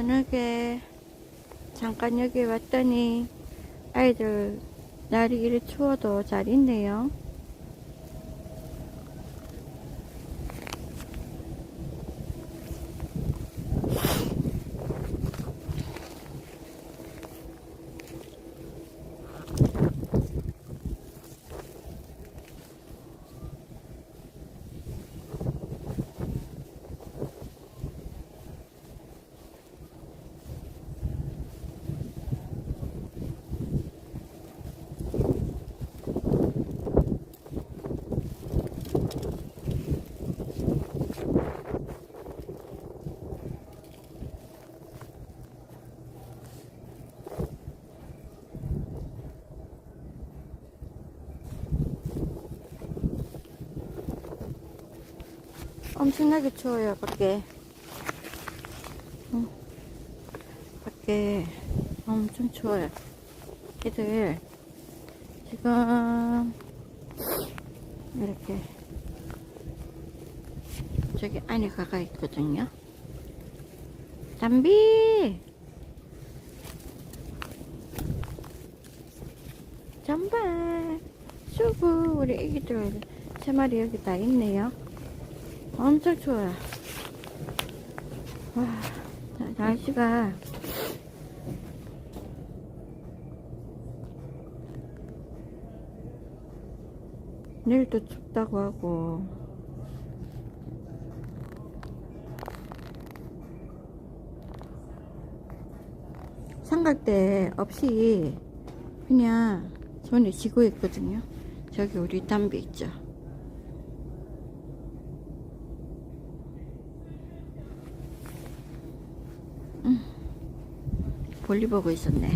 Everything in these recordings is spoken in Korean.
저녁에 잠깐 여기 왔더니 아이들 날이 이리 추워도 잘 있네요. 엄청나게 추워요, 밖에. 응. 밖에 엄청 추워요. 애들 지금 이렇게 저기 안에 가가 있거든요. 담비! 전발! 수구! 우리 애기들 세 마리 여기 다 있네요. 엄청 추워요. 와, 나- 날씨가 내일도 춥다고 하고 삼각대 없이 그냥 손에 쥐고 있거든요. 저기 우리 담배 있죠. 볼일 보고 있었네.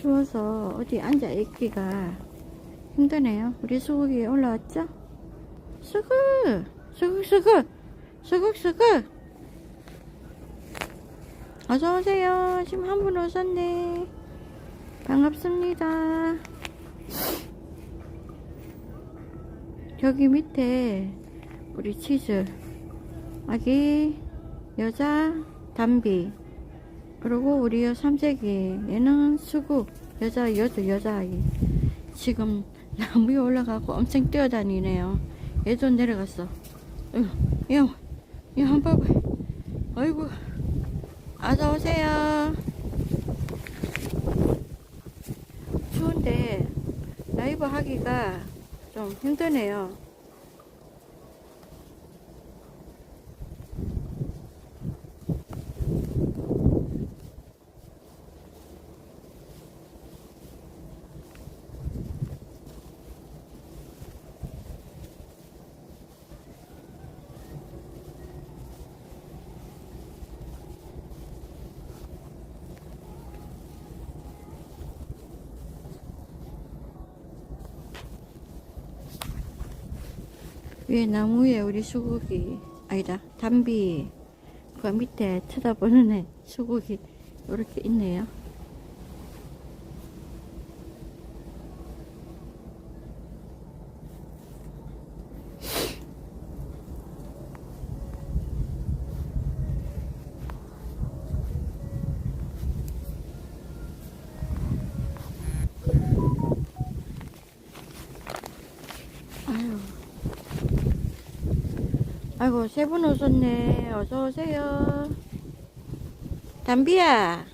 추워서 어디 앉아 있기가 힘드네요. 우리 수국이 올라왔죠? 수국! 수국, 수국! 수국, 수국! 어서오세요. 지금 한 분 오셨네. 반갑습니다. 여기 밑에 우리 치즈. 아기 여자 담비. 그리고 우리 여 삼색이 얘는 수국. 여자 여자 여자아이. 지금 나무 위에 올라가고 엄청 뛰어다니네요. 얘도 내려갔어. 이거 이거 한번 봐봐. 아이고 어서 오세요. 추운데 라이브 하기가 좀 힘드네요. 위에 나무 위에 우리 수국이 아니다 담비 그 밑에 쳐다보는 애 수국이 이렇게 있네요. 아이고, 세 분 오셨네. 어서오세요. 담비야.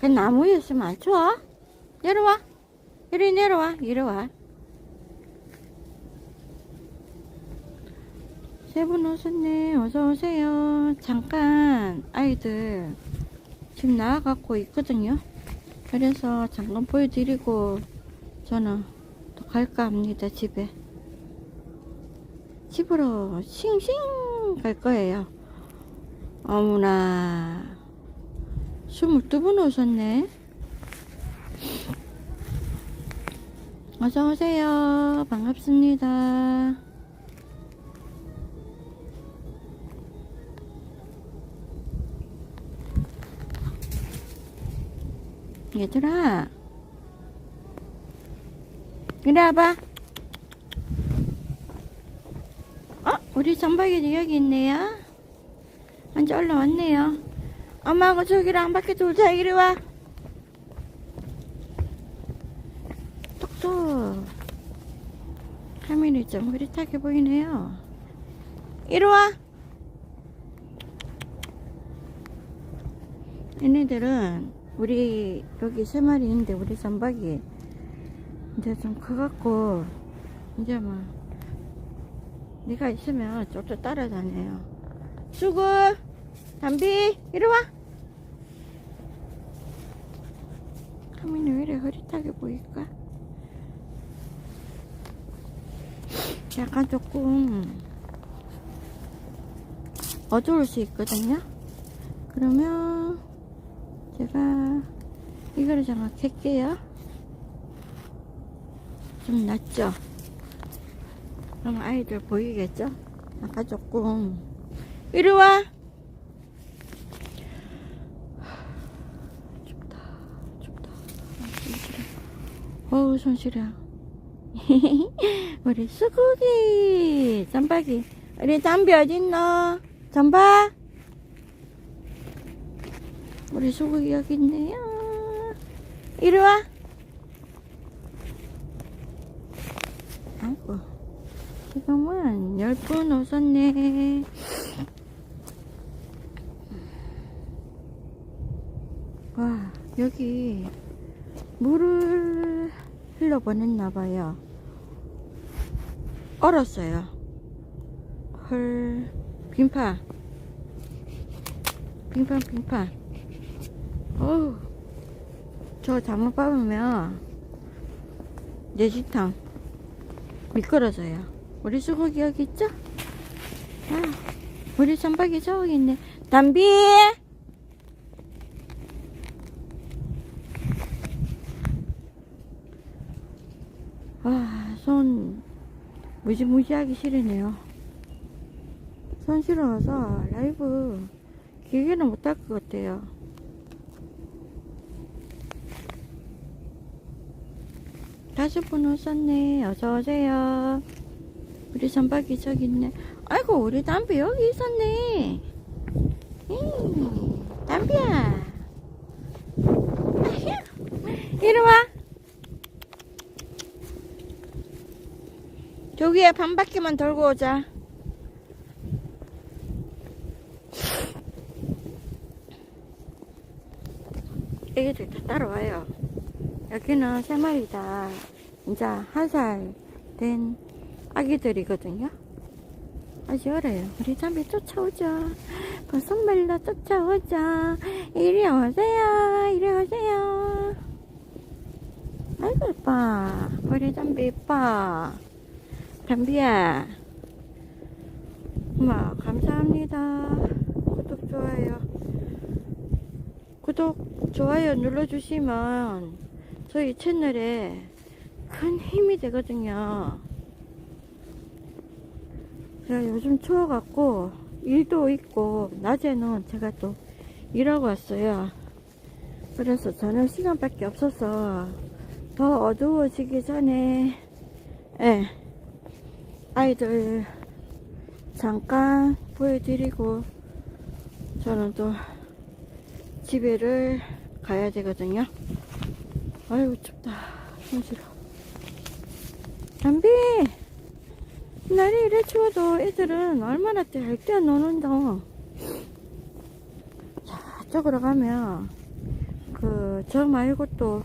그 나무에 있으면 안 추워? 내려와. 이리 내려와. 이리 와. 세 분 오셨네. 어서오세요. 잠깐, 아이들, 지금 나와갖고 있거든요. 그래서 잠깐 보여드리고, 저는 또 갈까 합니다, 집에. 집으로 싱싱 갈 거예요. 어머나, 22분 오셨네. 어서오세요. 반갑습니다. 얘들아, 이리 와봐. 어? 우리 전박이도 여기 있네요. 먼저 올라왔네요. 엄마하고 저기랑 한 바퀴 돌자. 이리 와. 똑똑. 화면이 좀 흐릿하게 보이네요. 이리 와. 얘네들은 우리 여기 세 마리 있는데 우리 선박이 이제 좀 커갖고 이제 뭐 네가 있으면 쫓쫓 따라다녀요. 수구, 담비, 이리 와. 화면이 왜 이래 흐릿하게 보일까? 약간 조금 어두울 수 있거든요. 그러면 제가 이거를 켤게요. 좀 낫죠? 그럼 아이들 보이겠죠? 아까 조금 이리 와. 춥다, 춥다. 어우 손 시려. 우리 수국이 잠박이 우리 담비 어딨노? 잠바 우리 수국이 여기 있네요 이리 와 아이고 지금은 열분 오셨네. 와 여기 물을 흘러보냈나봐요. 얼었어요. 헐 빙판 빙판 빙판 어우 저 잘못 밟으면 내지탕 미끄러져요 우리 수국이 여기 있죠? 아, 우리 선박이 저기 있네 담비 아, 손 무지무지하기 싫으네요. 손 시려워서 라이브 길게는 못할 것 같아요. 다섯 분 오셨네. 어서오세요. 우리 선박이 저기 있네. 아이고, 우리 담비 여기 있었네. 담비야. 이리 와. 저기에 반 바퀴만 돌고 오자. 애기들 다 따라와요. 여기는 세 마리 다 이제 한 살 된 아기들이거든요. 아주 어려요. 우리 잠비 쫓아오죠. 벌써 말라 쫓아오죠. 이리 오세요. 이리 오세요. 아이고, 이뻐. 우리 잠비 이뻐. 담비야. 엄마, 감사합니다. 구독, 좋아요. 구독, 좋아요 눌러주시면 저희 채널에 큰 힘이 되거든요. 제가 요즘 추워갖고 일도 있고, 낮에는 제가 또 일하고 왔어요. 그래서 저녁 시간밖에 없어서 더 어두워지기 전에, 예. 아이들 잠깐 보여드리고 저는 또 집에를 가야 되거든요. 아이고 춥다. 손시려. 담비! 날이 이래 추워도 애들은 얼마나 떼할때 노는다. 저쪽으로 가면 그 저 말고 또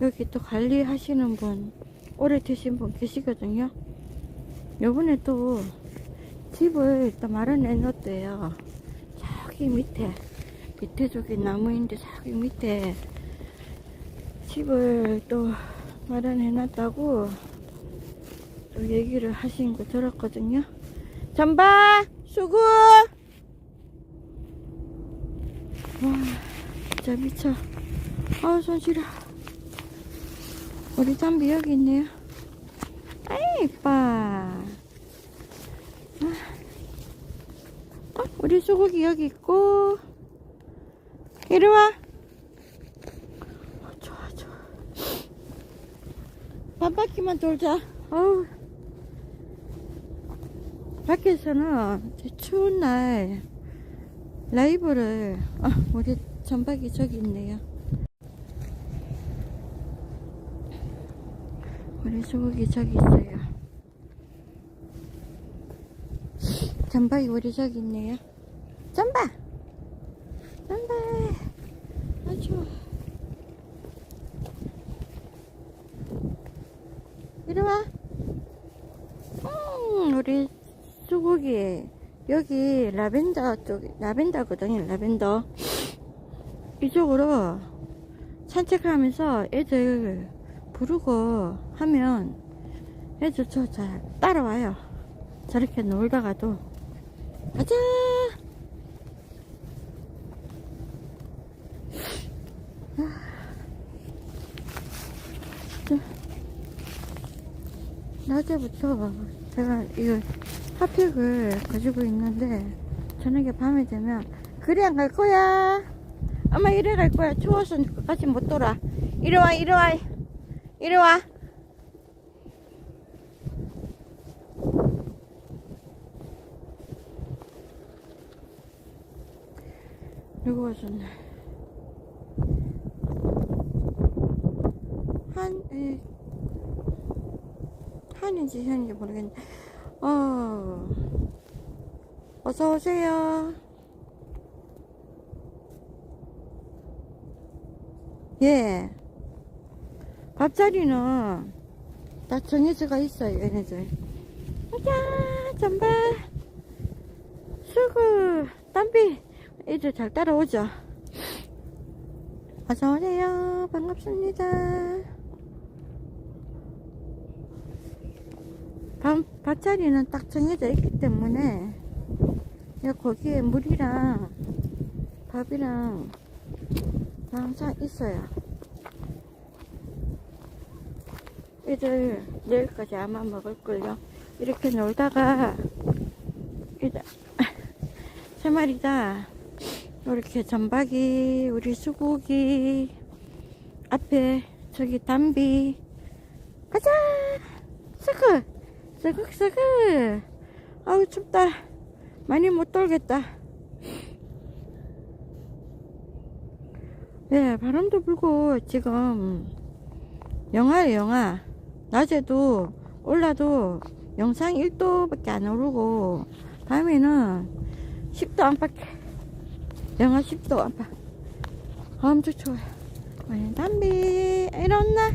여기 또 관리하시는 분 오래 드신 분 계시거든요. 요번에 또 집을 또 마련해 놨대요. 저기 밑에, 밑에 저기 나무인데 저기 밑에 집을 또 마련해 놨다고 또 얘기를 하신 거 들었거든요. 잠바! 수고! 와, 진짜 미쳐. 아우, 손 시려. 우리 담비 여기 있네요. 아이, 이뻐. 어, 우리 소고기 여기 있고. 이리 와. 어, 좋아, 좋아. 반바퀴만 돌자. 어우. 밖에서는 저 추운 날 라이브를, 아, 우리 전박이 저기 있네요. 우리 수국이 저기 있어요. 전박이 우리 저기 있네요. 전박! 전박! 아, 추워. 이리 와. 음, 우리 수국이 여기 라벤더 쪽 라벤더거든요. 라벤더 이쪽으로 산책하면서 애들 부르고 하면 애들 저 잘 따라와요. 저렇게 놀다가도 가자. 낮에부터 제가 이거 핫팩을 가지고 있는데 저녁에 밤에 되면 그래 안 갈 거야. 엄마 이래 갈 거야. 추워서 끝까지 못 돌아. 이리 와 이리 와. 이리 와. 누구 와줬네. 한 에, 한인지 현인지 모르겠는데 어. 어서 오세요. 예. 밥자리는 다 정해져가 있어요 얘네들. 자 전발 수구 담비 애들 잘 따라오죠? 어서 오세요. 반갑습니다 밥, 밥자리는 딱 정해져 있기 때문에 야, 거기에 물이랑 밥이랑 다 항상 있어요. 애들 내일까지 아마 먹을걸요. 이렇게 놀다가 세 마리 다 이렇게 전박이 우리 수국이 앞에 저기 담비 가자 스크 스극스극 아우 춥다. 많이 못 돌겠다. 네 바람도 불고 지금 영하예요 영하. 낮에도 올라도 영상 1도 밖에 안 오르고 밤에는 10도 안팎에 영하 10도 안팎. 아, 엄청 추워요. 담비 일어나?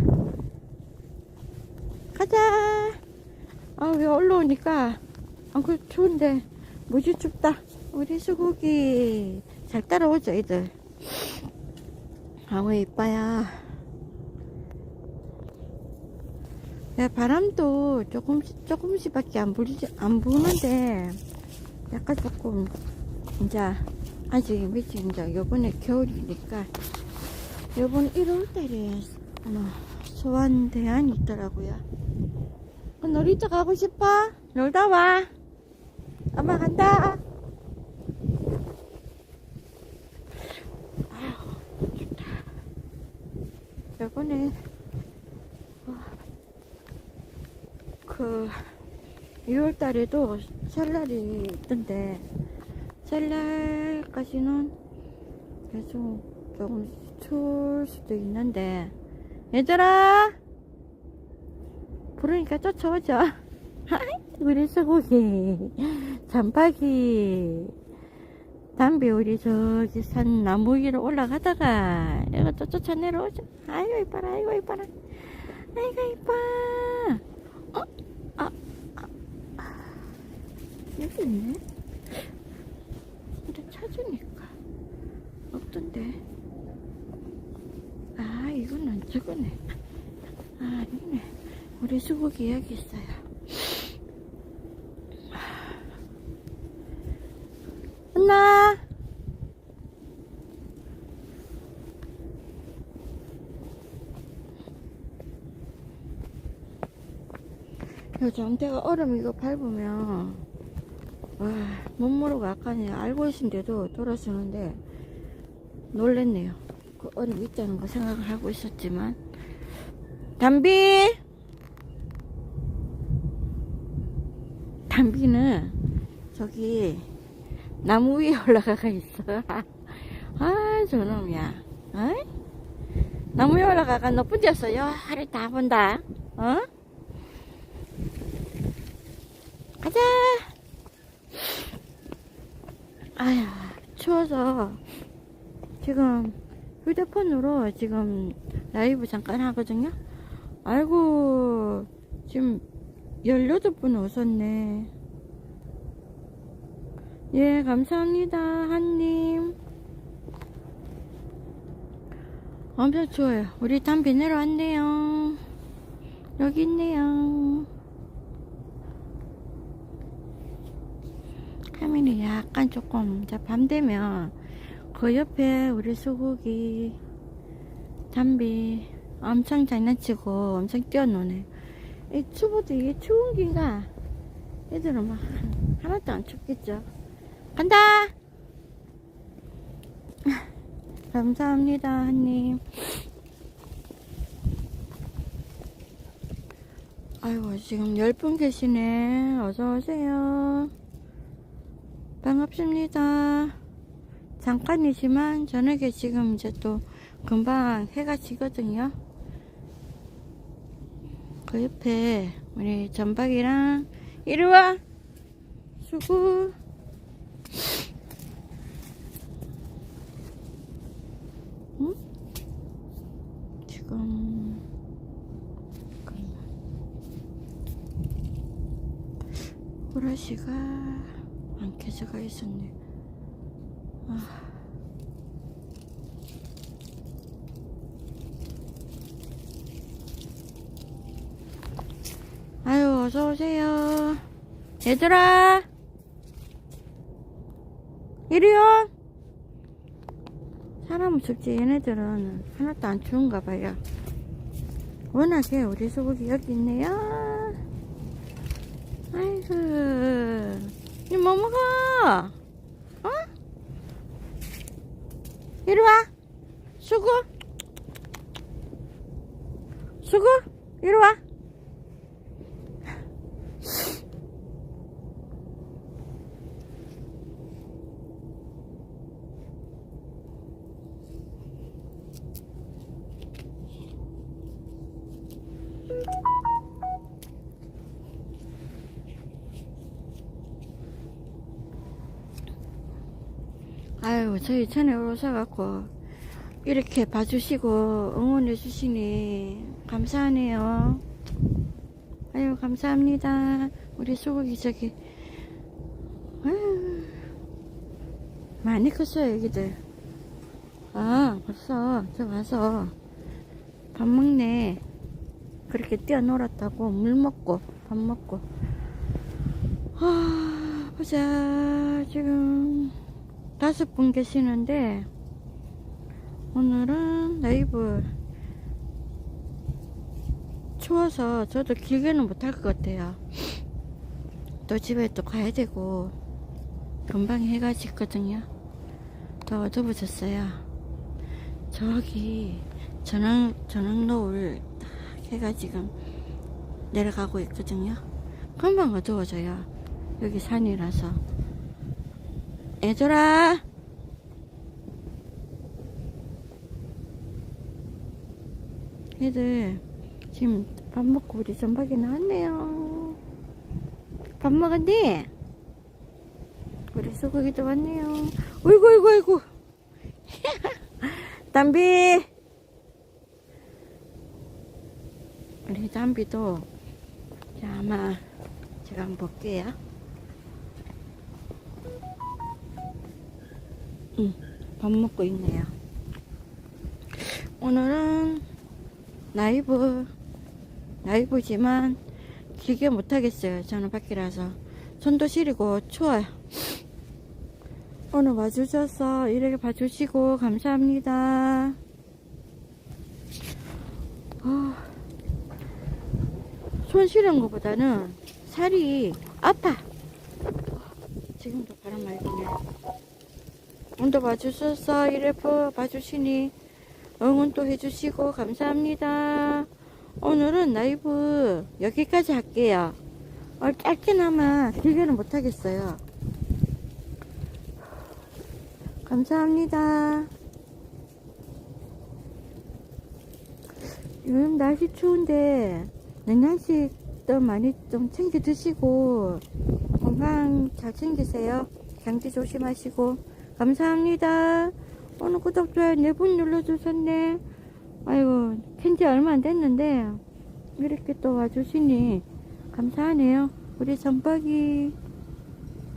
가자 아, 왜 올라오니까, 아, 그 추운데, 무지 춥다. 우리 수국이 잘 따라오죠, 애들. 아우, 이뻐야. 야, 바람도 조금씩, 조금씩 밖에 안 불지, 안 부는데, 약간 조금, 이제, 아직 며칠, 이제, 요번에 겨울이니까, 요번 1월 달에, 뭐, 소환 대안이 있더라고요. 어, 놀이터 가고 싶어? 놀다 와. 엄마 간다. 아휴, 좋다. 어, 그, 6월 달에도 설날이 있던데, 설날까지는 계속 조금 추울 수도 있는데, 얘들아! 부르니까 쫓아오죠. 우리 수국이, 잠박이, 담비 우리 저기 산 나무 위로 올라가다가 또 쫓아 내려오죠. 아이고 이뻐라, 아이고 이뻐라, 아이고 이뻐. 어? 아, 아, 아. 여기 있네. 근데 찾으니까 없던데. 아, 이거는 저거네. 아, 아니네. 우리 수국이 여기 있어요. 언나! 요즘 때가 얼음 이거 밟으면 와, 못 모르고 아까는 알고 있는데도 돌아서는데 놀랬네요. 그 얼음 있다는 거 생각을 하고 있었지만 담비 담비는 저기 나무 위에 올라가가 있어. 아, 저놈이야. 어? 나무 위에 올라가가 높은 데서 요 하루 다 본다. 어? 가자. 아휴, 추워서 지금 휴대폰으로 지금 라이브 잠깐 하거든요. 아이고, 지금 18분 오셨네. 예, 감사합니다, 한님. 엄청 추워요. 우리 담비 내려왔네요. 여기 있네요. 화면이 약간 조금, 자, 밤 되면 그 옆에 우리 수국이 담비 엄청 장난치고 엄청 뛰어노네. 이 추워도 이게 추운 기가 애들은 막 하나도 안 춥겠죠. 간다! 감사합니다, 한님. 아이고, 지금 10분 계시네. 어서오세요. 반갑습니다. 잠깐이지만 저녁에 지금 이제 또 금방 해가 지거든요. 그 옆에 우리 전박이랑 이리 와 수고 응? 지금 호라시가 안 켜져가 있었네 아. 아유 어서 오세요 얘들아 이리요 사람은 춥지 얘네들은. 하나도 안 추운가 봐요. 워낙에 우리 소고기 여기 있네요. 아이고. 이뭐 먹어? 어? 이리와. 수고. 수고. 이리와 아유, 저희 전에 오셔갖고, 이렇게 봐주시고, 응원해 주시니, 감사하네요. 아유, 감사합니다. 우리 소고기 저기, 많이 컸어요, 여기들. 아, 벌써, 저 와서, 밥 먹네. 그렇게 뛰어놀았다고, 물 먹고, 밥 먹고. 아, 보자, 지금. 다섯 분 계시는데 오늘은 라이브 추워서 저도 길게는 못할 것 같아요. 또 집에 또 가야 되고 금방 해가 지거든요. 더 어두워졌어요. 저기 저녁 저녁 노을 딱 해가 지금 내려가고 있거든요. 금방 어두워져요. 여기 산이라서 얘들아. 얘들 지금 밥 먹고 우리 전박이 나왔네요. 밥 먹었니? 우리 소고기도 왔네요. 어이구 어이구 어이구. 담비. 우리 담비도 자, 아마 제가 한번 볼게요 응, 밥 먹고 있네요. 오늘은 라이브, 라이브지만 길게 못하겠어요. 저는 밖이라서. 손도 시리고 추워요. 오늘 와주셔서 이렇게 봐주시고 감사합니다. 어, 손 시린 것보다는 살이 아파. 지금도 바람 많이 부네. 오늘도 봐주셔서 이래프 봐주시니 응원도 해주시고 감사합니다. 오늘은 라이브 여기까지 할게요. 어, 짧게나마 길게는 못하겠어요. 감사합니다. 요즘 날씨 추운데 냉장식도 많이 좀 챙겨 드시고 건강 잘 챙기세요. 감기 조심하시고 감사합니다. 오늘 구독 좋아요 네분 눌러주셨네. 아이고 캔지 얼마 안 됐는데 이렇게 또 와주시니 감사하네요. 우리 전박이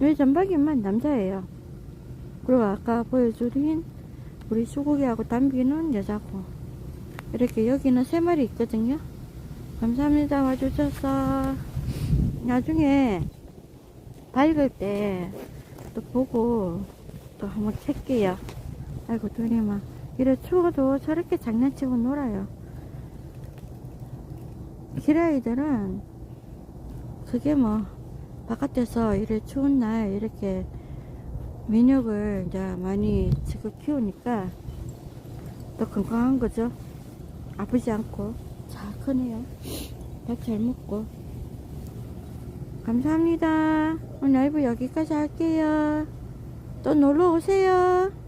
우리 전박이만 남자예요. 그리고 아까 보여드린 우리 수고기하고 담비는 여자고 이렇게 여기는 세 마리 있거든요. 감사합니다 와주셔서 나중에 밝을 때 또 보고 또 한번 찰게요. 아이고 막 이래 추워도 저렇게 장난치고 놀아요. 길아이들은 그게 뭐 바깥에서 이래 추운 날 이렇게 민혁을 이제 많이 지금 키우니까 더 건강한 거죠. 아프지 않고 잘 크네요. 밥 잘 먹고. 감사합니다. 오늘 라이브 여기까지 할게요. 또 놀러 오세요.